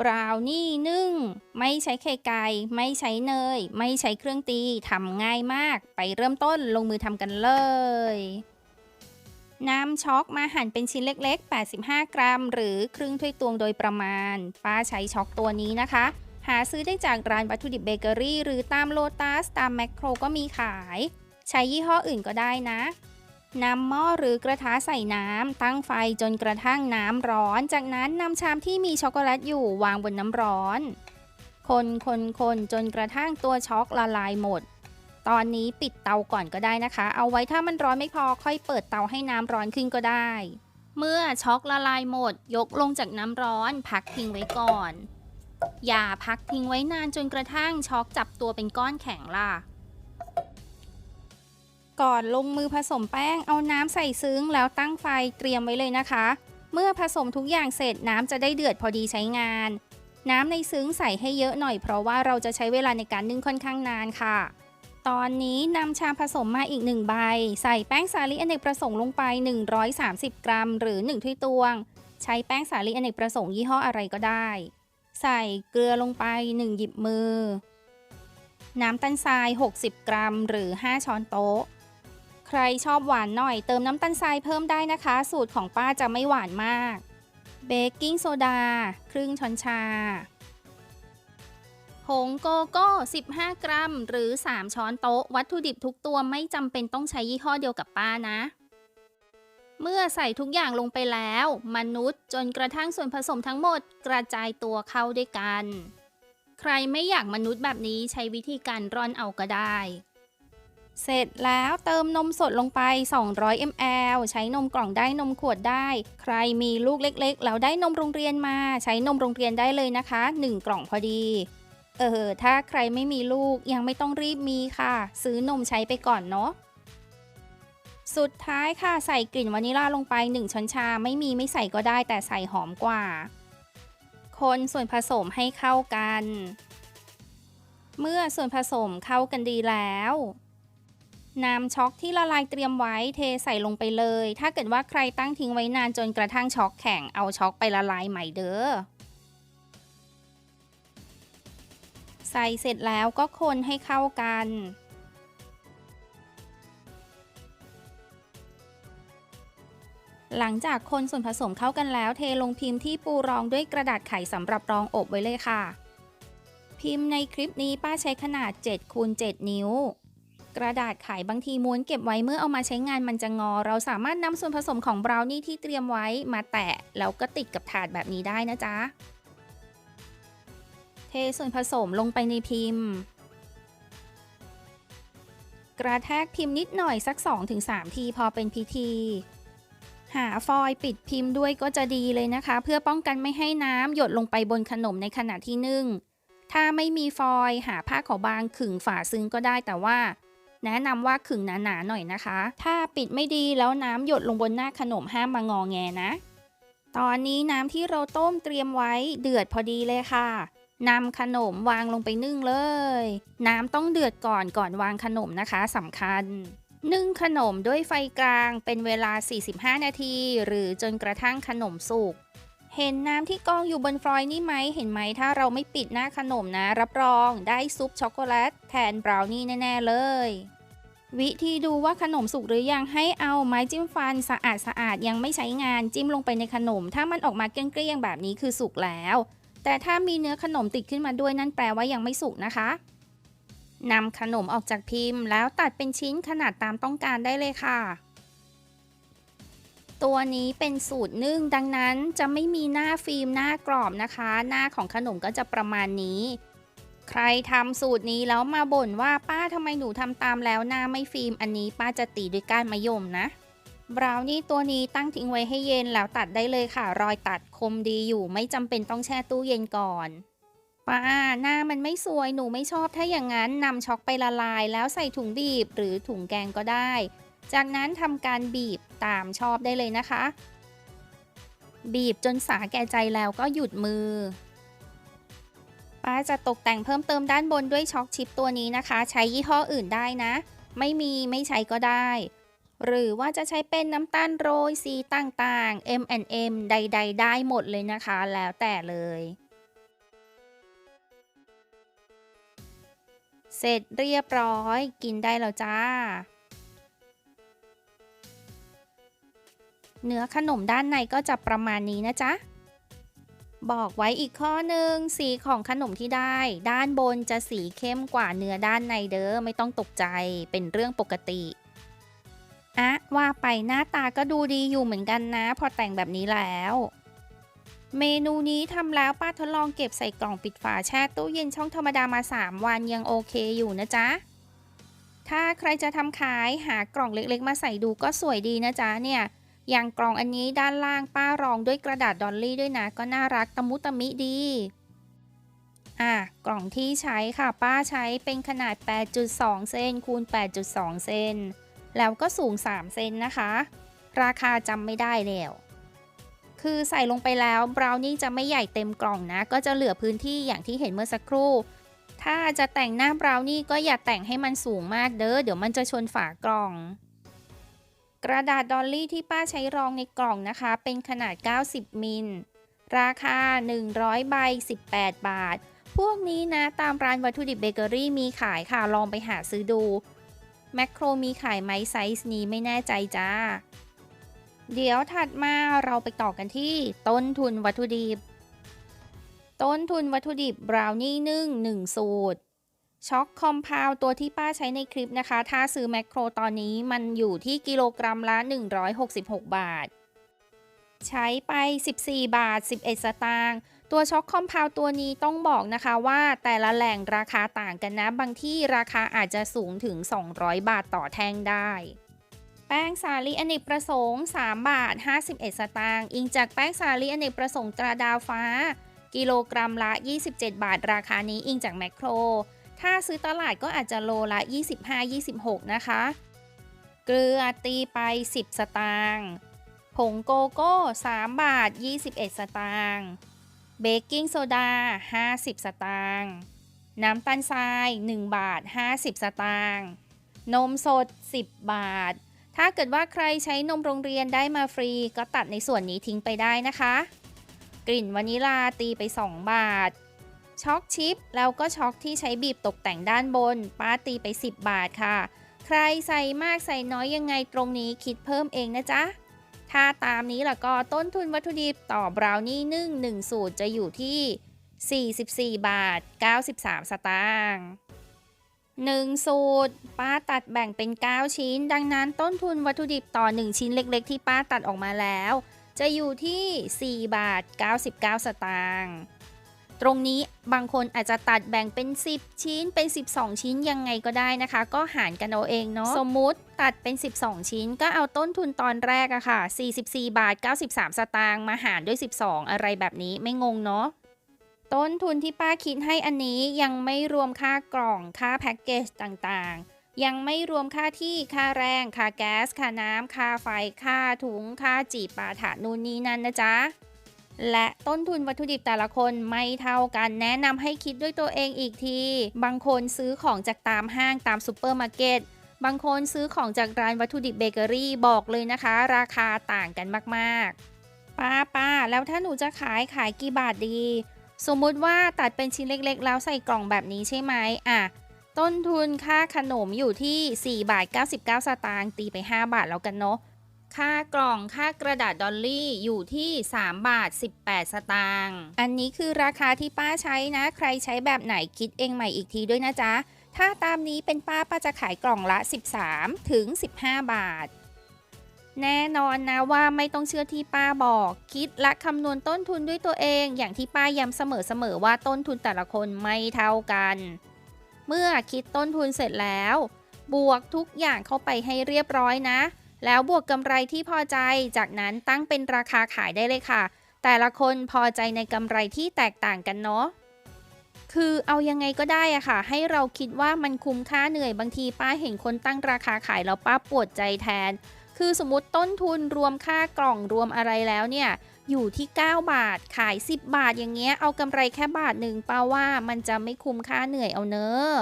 บราวนี่นึ่ง ไม่ใช้ไข่ไก่ไม่ใช้เนย ไม่ใช้เครื่องตีทำง่ายมาก ไปเริ่มต้นลงมือทำกันเลยน้ำช็อกมาหั่นเป็นชิ้นเล็ก ๆ 85 กรัม หรือครึ่งถ้วยตวงโดยประมาณ ป้าใช้ช็อกตัวนี้นะคะ หาซื้อได้จากร้านวัตถุดิบเบเกอรี่ หรือตามโลตัส ตามแมคโครก็มีขาย ใช้ยี่ห้ออื่นก็ได้นะ นำหม้อหรือกระทะใส่น้ำตั้งไฟจนกระทั่งน้ำร้อน จากนั้นนำชามที่มีช็อกโกแลตอยู่วางบนน้ำร้อน คนคนคนจนกระทั่งตัวช็อกละลายหมด ตอนนี้ปิดเตาก่อนก็ได้นะคะ เอาไว้ถ้ามันร้อนไม่พอค่อยเปิดเตาให้น้ำร้อนขึ้นก็ได้ เมื่อช็อกละลายหมด ยกลงจากน้ำร้อนพักทิ้งไว้ก่อน อย่าพักทิ้งไว้นานจนกระทั่งช็อกจับตัวเป็นก้อนแข็งล่ะ ก่อนลงมือผสมแป้งเอาน้ำใส่ซึ้งแล้วตั้งไฟเตรียมไว้เลยนะคะ เมื่อผสมทุกอย่างเสร็จน้ำจะได้เดือดพอดีใช้งาน น้ำในซึ้งใส่ให้เยอะหน่อยเพราะว่าเราจะใช้เวลาในการนึ่งค่อนข้างนานค่ะ ตอนนี้นำชามผสมมาอีกหนึ่งใบ ใส่แป้งสาลีอเนกประสงค์ลงไป 130 กรัม หรือ 1ถ้วยตวง ใช้แป้งสาลีอเนกประสงค์ยี่ห้ออะไรก็ได้ ใส่เกลือลงไป 1 หยิบมือ น้ำตาลทราย 60 กรัม หรือ 5 ช้อนโต๊ะ ใครชอบหวานหน่อยเติมน้ำตาลทรายเพิ่มได้นะคะ สูตรของป้าจะไม่หวานมาก เบกกิ้งโซดา ครึ่งช้อนชา ผงโกโก้ 15 กรัม หรือ 3 ช้อนโต๊ะ วัตถุดิบทุกตัวไม่จำเป็นต้องใช้ยี่ห้อเดียวกับป้านะ เมื่อใส่ทุกอย่างลงไปแล้ว มนุษย์จนกระทั่งส่วนผสมทั้งหมดกระจายตัวเข้าด้วยกัน ใครไม่อยากมนุษย์แบบนี้ใช้วิธีการร่อนเอาก็ได้ เสร็จแล้วเติมนมสดลงไป 200 ml ใช้นมกล่องได้นมขวดได้ ใครมีลูกเล็กๆ แล้วได้นมโรงเรียนมา ใช้นมโรงเรียนได้เลยนะคะ 1 กล่องพอดี เออ ถ้าใครไม่มีลูกยังไม่ต้องรีบมีค่ะ ซื้อนมใช้ไปก่อนเนาะสุดท้ายค่ะใส่กลิ่นวานิลลาลงไป 1 ช้อนชาไม่มีไม่ใส่ก็ได้แต่ใส่หอมกว่า คนส่วนผสมให้เข้ากัน เมื่อส่วนผสมเข้ากันดีแล้ว น้ำช็อกที่ละลายเตรียมไว้เทใส่ลงไปเลย ถ้าเกิดว่าใครตั้งทิ้งไว้นานจนกระทั่งช็อกแข็งเอาช็อกไปละลายใหม่เด้อ ใส่เสร็จแล้วก็คนให้เข้ากัน หลังจากคนส่วนผสมเข้ากันแล้วเทลงพิมพ์ที่ปูรองด้วยกระดาษไขสำหรับรองอบไว้เลยค่ะ พิมพ์ในคลิปนี้ป้าใช้ขนาด7คูณ7นิ้ว กระดาษไขบางทีม้วนเก็บไว้เมื่อเอามาใช้งานมันจะงอ เราสามารถนำส่วนผสมของบราวนี่ที่เตรียมไว้มาแตะแล้วก็ติดกับถาดแบบนี้ได้นะจ๊ะ เทส่วนผสมลงไปในพิมพ์ กระแทกพิมพ์นิดหน่อยสัก 2-3 ทีพอเป็นพิธี หาฟอยล์ปิดพิมพ์ด้วยก็จะดีเลยนะคะ เพื่อป้องกันไม่ให้น้ำหยดลงไปบนขนมในขณะที่นึ่งถ้าไม่มีฟอยล์หาผ้าขาวบางขึงฝาซึ้งก็ได้แต่ว่า แนะนำว่าขึงหนาๆหน่อยนะคะ ถ้าปิดไม่ดีแล้วน้ำหยดลงบนหน้าขนมห้ามมางอแงนะ ตอนนี้น้ำที่เราต้มเตรียมไว้เดือดพอดีเลยค่ะนำขนมวางลงไปนึ่งเลย น้ำต้องเดือดก่อนก่อนวางขนมนะคะสำคัญ นึ่งขนมด้วยไฟกลางเป็นเวลา 45 นาที หรือจนกระทั่งขนมสุก เห็นน้ำที่กองอยู่บนฟลอยนี่ไหม เห็นไหมถ้าเราไม่ปิดหน้าขนมนะ รับรองได้ซุปช็อกโกแลตแทนบราวนี่แน่ ๆ เลย วิธีดูว่าขนมสุกหรือยังให้เอาไม้จิ้มฟันสะอาดสะอาดยังไม่ใช้งานจิ้มลงไปในขนม ถ้ามันออกมาเกลี้ยงๆแบบนี้คือสุกแล้ว แต่ถ้ามีเนื้อขนมติดขึ้นมาด้วยนั่นแปลว่ายังไม่สุกนะคะนำขนมออกจากพิมพ์ แล้วตัดเป็นชิ้นขนาดตามต้องการได้เลยค่ะ ตัวนี้เป็นสูตรนึ่งดังนั้นจะไม่มีหน้าฟิล์มหน้ากรอบนะคะ หน้าของขนมก็จะประมาณนี้ ใครทำสูตรนี้แล้วมาบ่นว่าป้าทำไมหนูทำตามแล้วหน้าไม่ฟิล์มอันนี้ป้าจะตีด้วยก้านมะยมนะบราวนี่ตัวนี้ตั้งทิ้งไว้ให้เย็นแล้วตัดได้เลยค่ะ รอยตัดคมดีอยู่ไม่จำเป็นต้องแช่ตู้เย็นก่อนป้าหน้ามันไม่สวยหนูไม่ชอบถ้าอย่างนั้นนำช็อกไปละลาย แล้วใส่ถุงบีบหรือถุงแกงก็ได้ จากนั้นทำการบีบตามชอบได้เลยนะคะ บีบจนสาแก่ใจแล้วก็หยุดมือ ป้าจะตกแต่งเพิ่มเติมด้านบนด้วยช็อคชิปตัวนี้นะคะ ใช้ยี่ห้ออื่นได้นะ ไม่มีไม่ใช้ก็ได้ หรือว่าจะใช้เป็นน้ำตาลโรยสีต่างๆ M&M ใด ๆ ได้หมดเลยนะคะ แล้วแต่เลยเสร็จเรียบร้อยกินได้แล้วจ้า เนื้อขนมด้านในก็จะประมาณนี้นะจ๊ะ บอกไว้อีกข้อหนึ่งสีของขนมที่ได้ ด้านบนจะสีเข้มกว่าเนื้อด้านในเด้อไม่ต้องตกใจเป็นเรื่องปกติอะว่าไปหน้าตาก็ดูดีอยู่เหมือนกันนะ พอแต่งแบบนี้แล้ว เมนูนี้ทำแล้วป้าทดลองเก็บใส่กล่องปิดฝาแช่ตู้เย็นช่องธรรมดามา 3 วันยังโอเคอยู่นะจ๊ะ ถ้าใครจะทำขายหากล่องเล็กๆ มาใส่ดูก็สวยดีนะจ๊ะเนี่ย อย่างกล่องอันนี้ด้านล่างป้ารองด้วยกระดาษดอลลี่ด้วยนะ ก็น่ารักตะมุตะมิดี อะ กล่องที่ใช้ค่ะ ป้าใช้เป็นขนาด 8.2 เซนคูณ 8.2 เซน แล้วก็สูง 3 เซนนะคะ ราคาจำไม่ได้แล้ว คือใส่ลงไปแล้วบราวนี่จะไม่ใหญ่เต็มกล่องนะ ก็จะเหลือพื้นที่อย่างที่เห็นเมื่อสักครู่ ถ้าจะแต่งหน้าบราวนี่ก็อย่าแต่งให้มันสูงมากเด้อ เดี๋ยวมันจะชนฝากล่อง กระดาษดอลลี่ที่ป้าใช้รองในกล่องนะคะ เป็นขนาด 90 มิล ราคา 100 ใบ 18 บาท พวกนี้นะ ตามร้านวัตถุดิบเบเกอรี่มีขายค่ะ ลองไปหาซื้อดู แมคโครมีขายไหมไซส์นี้ไม่แน่ใจจ้า เดี๋ยวถัดมาเราไปต่อกันที่ ต้นทุนวัตถุดิบ ต้นทุนวัตถุดิบบราวนี่นึ่ง1สูตร ช็อกคอมพาวตัวที่ป้าใช้ในคลิปนะคะ ถ้าซื้อแมคโครตอนนี้มันอยู่ที่กิโลกรัมละ 166 บาท ใช้ไป 14 บาท 11 สตางค์ตัวช็อกคอมพาวตัวนี้ต้องบอกนะคะว่าแต่ละแหล่งราคาต่างกันนะ บางที่ราคาอาจจะสูงถึง 200 บาทต่อแท่งได้ แป้งสาลีอเนกประสงค์ 3 บาท 51 สตางค์อิงจากแป้งสาลีอเนกประสงค์ตราดาวฟ้า กิโลกรัมละ 27 บาท ราคานี้อิงจากแมคโคร ถ้าซื้อตลาดก็อาจจะโลละ 25-26 นะคะ เกลือตีไป 10 สตางค์ผงโกโก้ 3 บาท 21 สตางค์เบกกิ้งโซดา 50 สตางค์น้ำตาลทราย 1 บาท 50 สตางค์นมสด 10 บาท ถ้าเกิดว่าใครใช้นมโรงเรียนได้มาฟรี ก็ตัดในส่วนนี้ทิ้งไปได้นะคะ กลิ่นวานิลาตีไป 2 บาท ช็อกชิป แล้วก็ช็อกที่ใช้บีบตกแต่งด้านบน ป้าตีไป 10 บาทค่ะ ใครใส่มากใส่น้อยยังไงตรงนี้คิดเพิ่มเองนะจ๊ะ ถ้าตามนี้ล่ะก็ต้นทุนวัตถุดิบต่อบราวนี่นึ่ง1สูตรจะอยู่ที่ 44 บาท 93 สตางค์1 สูตร ป้าตัดแบ่งเป็น 9 ชิ้น ดังนั้นต้นทุนวัตถุดิบต่อ 1 ชิ้นเล็กๆ ที่ป้าตัดออกมาแล้ว จะอยู่ที่ 4 บาท 99 สตางค์ ตรงนี้บางคนอาจจะตัดแบ่งเป็น 10 ชิ้นเป็น 12 ชิ้นยังไงก็ได้นะคะ ก็หารกันเอาเองเนาะสมมุติตัดเป็น 12 ชิ้น ก็เอาต้นทุนตอนแรกอะค่ะ 44 บาท 93 สตางค์มาหารด้วย 12 อะไรแบบนี้ไม่งงเนาะต้นทุนที่ป้าคิดให้อันนี้ยังไม่รวมค่ากล่องค่าแพ็กเกจต่างๆ ยังไม่รวมค่าที่ค่าแรงค่าแก๊สค่าน้ำค่าไฟค่าถุงค่าจีบปาถานู่นนี้นั่นนะจ๊ะ และต้นทุนวัตถุดิบแต่ละคนไม่เท่ากัน แนะนำให้คิดด้วยตัวเองอีกที บางคนซื้อของจากตามห้างตามซูเปอร์มาร์เก็ตบางคนซื้อของจากร้านวัตถุดิบเบเกอรี่บอกเลยนะคะ ราคาต่างกันมากๆ ป้าป้าแล้วถ้าหนูจะขายขายกี่บาทดี สมมุติว่าตัดเป็นชิ้นเล็กๆ แล้วใส่กล่องแบบนี้ใช่ไหมอะต้นทุนค่าขนมอยู่ที่ 4 บาท 99 สตางค์ตีไป 5 บาทแล้วกันเนาะ ค่ากล่องค่ากระดาษดอลลี่อยู่ที่ 3 บาท 18 สตางค์อันนี้คือราคาที่ป้าใช้นะ ใครใช้แบบไหนคิดเองใหม่อีกทีด้วยนะจ๊ะ ถ้าตามนี้เป็นป้าป้าจะขายกล่องละ 13 ถึง 15 บาท แน่นอนนะว่าไม่ต้องเชื่อที่ป้าบอก คิดและคำนวณต้นทุนด้วยตัวเอง อย่างที่ป้าย้ำเสมอๆว่าต้นทุนแต่ละคนไม่เท่ากัน เมื่อคิดต้นทุนเสร็จแล้ว บวกทุกอย่างเข้าไปให้เรียบร้อยนะ แล้วบวกกำไรที่พอใจ จากนั้นตั้งเป็นราคาขายได้เลยค่ะ แต่ละคนพอใจในกำไรที่แตกต่างกันเนาะคือเอายังไงก็ได้อะค่ะ ให้เราคิดว่ามันคุ้มค่าเหนื่อยบางทีป้าเห็นคนตั้งราคาขายแล้วป้าปวดใจแทน คือสมมติต้นทุนรวมค่ากล่องรวมอะไรแล้วเนี่ยอยู่ที่ 9 บาทขาย 10 บาทอย่างเงี้ยเอากำไรแค่บาทหนึ่งป้าว่ามันจะไม่คุ้มค่าเหนื่อยเอาเนอะ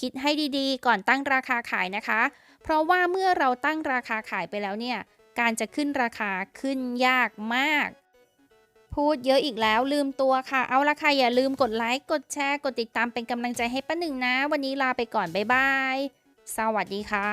คิดให้ดีๆ ก่อนตั้งราคาขายนะคะ เพราะว่าเมื่อเราตั้งราคาขายไปแล้วเนี่ย การจะขึ้นราคาขึ้นยากมาก พูดเยอะอีกแล้วลืมตัวค่ะ เอาละค่ะอย่าลืมกดไลค์กดแชร์กดติดตามเป็นกำลังใจให้ป้าหนึ่งนะ วันนี้ลาไปก่อนบ๊ายบาย สวัสดีค่ะ